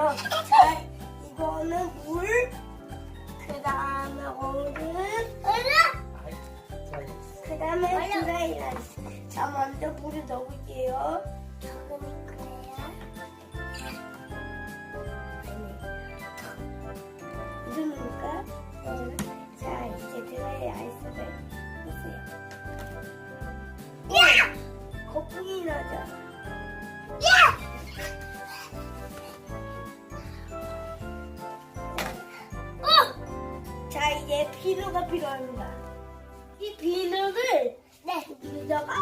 거예요. 자, 이거는 물, 그 다음에 얼음, 그 다음에 드라이 라이스. 자, 먼저 물을 넣어볼게요. 저는 그래요. 누르니까 자 이제 드라이 아이스를 넣으세요. 야! 거품이 나죠. 이제 비누가 필요합니다. 이 비누를 네. 여기다가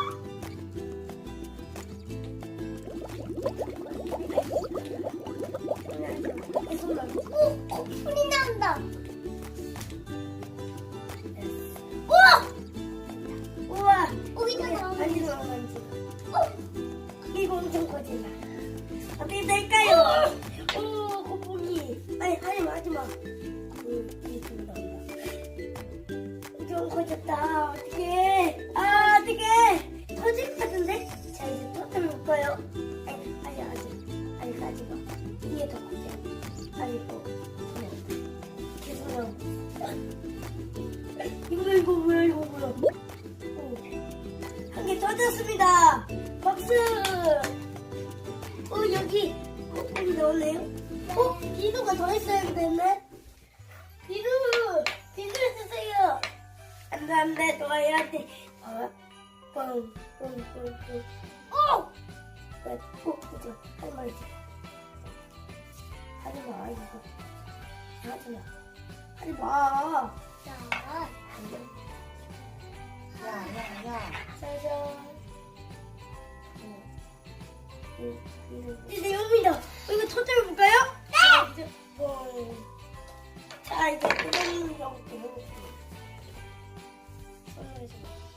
손만 오, 거품이 난다. 우와! 우와 거기다 넣어. 만지마 만지마 어? 이거 엄청 커진다 어떻게 될까요? 오 거북이 아니 하지 마 하지 마 터질 것 같은데? 자 이제 터뜨려볼까요? 아니 아니 아직 아직 하지마 이게 더 커져 아이고 계속 나오고 이거 이거 뭐야 이거 뭐야 한개 터졌습니다. 박수. 어 여기 거품이 나오네요. 어 비누가 더 있어야 되네. 비누 비누 주세요. 안돼 너야 돼. 어, 뻥뻥뻥뻥. 어. 네, 어 그죠 할 말이지. 하지 마 이거. 하지 마. 하지 마. 자, 야, 야, 야. 짜잔. 이제 여기다. 이거 터뜨려 볼까요? 네! 자, 이제 그런 거 해볼게요. 손을 좀. 오!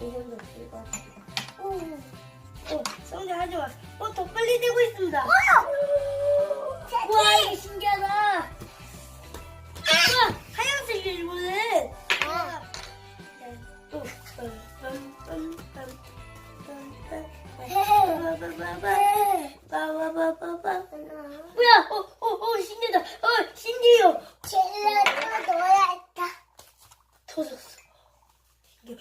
이 정도 될것 같습니다. 오! 어, 성장하지 마. 어, 더 빨리 되고 있습니다. 뭐야? 와, 이거 신기하다. 우와, 하얀색 일본은. 아, 네. 또. 뭐야? 어, 어, 어, 신기하다. 어, 신기해요. 젤라도 넣어야 했다. 터졌어. 신기해. 아! 아! 어, 어, 어, 어. 어, 어, 세우지 마. 그만 내려온다. 괜찮아요? 형님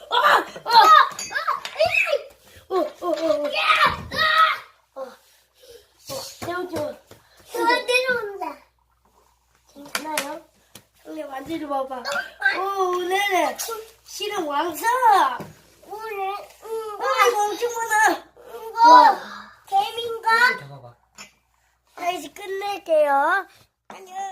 만지지 봐봐. 오, 오늘은 실은 왕성. 오늘, 와, 이거, 이거 엄청 많아. 이거? 잡아봐. 자, 이제 끝낼게요. 안녕.